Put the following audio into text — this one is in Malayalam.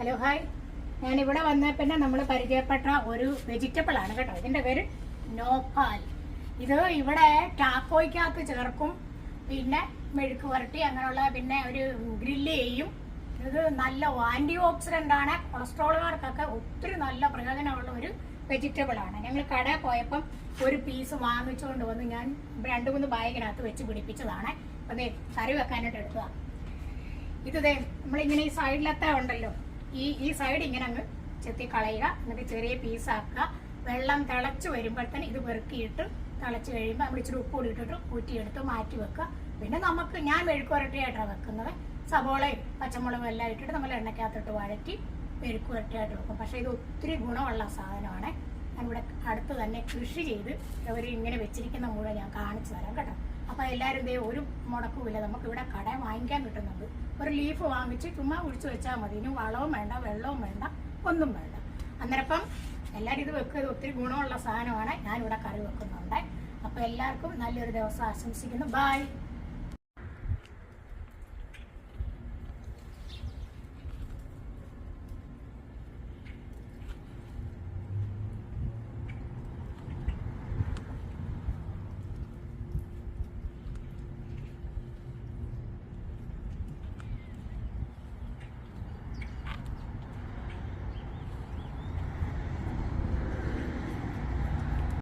ഹലോ ഹായ് ഞാനിവിടെ വന്ന പിന്നെ നമ്മൾ പരിചയപ്പെട്ട ഒരു വെജിറ്റബിൾ ആണ് കേട്ടോ. ഇതിന്റെ പേര് നോപ്പാൽ ഇത് ഇവിടെ ടാക്കോയ്ക്കകത്ത് ചേർക്കും. പിന്നെ മെഴുക്ക് വരട്ടി അങ്ങനെയുള്ള പിന്നെ ഒരു ഗ്രില്ല് ചെയ്യും. ഇത് നല്ല ആന്റി ഓക്സിഡന്റ് ആണ്. കൊളസ്ട്രോളുകാർക്കൊക്കെ ഒത്തിരി നല്ല പ്രയോജനമുള്ള ഒരു വെജിറ്റബിൾ ആണ്. ഞങ്ങൾ കട പോയപ്പം ഒരു പീസ് വാങ്ങിച്ചുകൊണ്ട് വന്ന് ഞാൻ രണ്ട് മൂന്ന് ബാഗിനകത്ത് വെച്ച് പിടിപ്പിച്ചതാണ്. അപ്പം കറി വെക്കാനായിട്ട് എടുത്തതാണ് ഇത് നമ്മളിങ്ങനെ ഈ സൈഡിലത്തെ ഉണ്ടല്ലോ. ഈ ഈ സൈഡ് ഇങ്ങനെ അങ്ങ് ചെത്തി കളയുക എന്നിട്ട് ചെറിയ പീസാക്കുക വെള്ളം തിളച്ച് വരുമ്പോഴത്തേന് ഇത് വെറുക്കിയിട്ട് തിളച്ച് കഴിയുമ്പോൾ നമ്മൾ ഇച്ചിരി ഉപ്പ് കൂടി ഇട്ടിട്ട് മാറ്റി വെക്കുക. പിന്നെ നമുക്ക് ഞാൻ മെഴുക്കുരട്ടിയായിട്ടാണ് വെക്കുന്നത്. സബോളയും പച്ചമുളകും എല്ലാം ഇട്ടിട്ട് നമ്മൾ എണ്ണയ്ക്കകത്തിട്ട് വഴറ്റി മെഴുക്കുരട്ടിയായിട്ട് വെക്കും. പക്ഷേ ഇത് ഒത്തിരി ഗുണമുള്ള സാധനമാണ്. ഞാനിവിടെ അടുത്ത് തന്നെ കൃഷി ചെയ്ത് അവർ ഇങ്ങനെ വെച്ചിരിക്കുന്ന മുഴുവൻ ഞാൻ കാണിച്ചു തരാം കേട്ടോ. അപ്പോൾ എല്ലാവരും ഇതേ ഒരു മുടക്കുമില്ല. നമുക്ക് ഇവിടെ കട വാങ്ങിക്കാൻ കിട്ടുന്നുണ്ട്. ഒരു ലീഫ് വാങ്ങിച്ച് ചുമ്മാ ഒഴിച്ചു വെച്ചാൽ മതി. ഇനി വളവും വേണ്ട വെള്ളവും വേണ്ട ഒന്നും വേണ്ട. അന്നേരപ്പം എല്ലാവരും ഇത് വെക്കുക ഒത്തിരി ഗുണമുള്ള സാധനമാണ്. ഞാനിവിടെ കറി വെക്കുന്നുണ്ട്. അപ്പോൾ എല്ലാവർക്കും നല്ലൊരു ദിവസം ആശംസിക്കുന്നു. ബായ്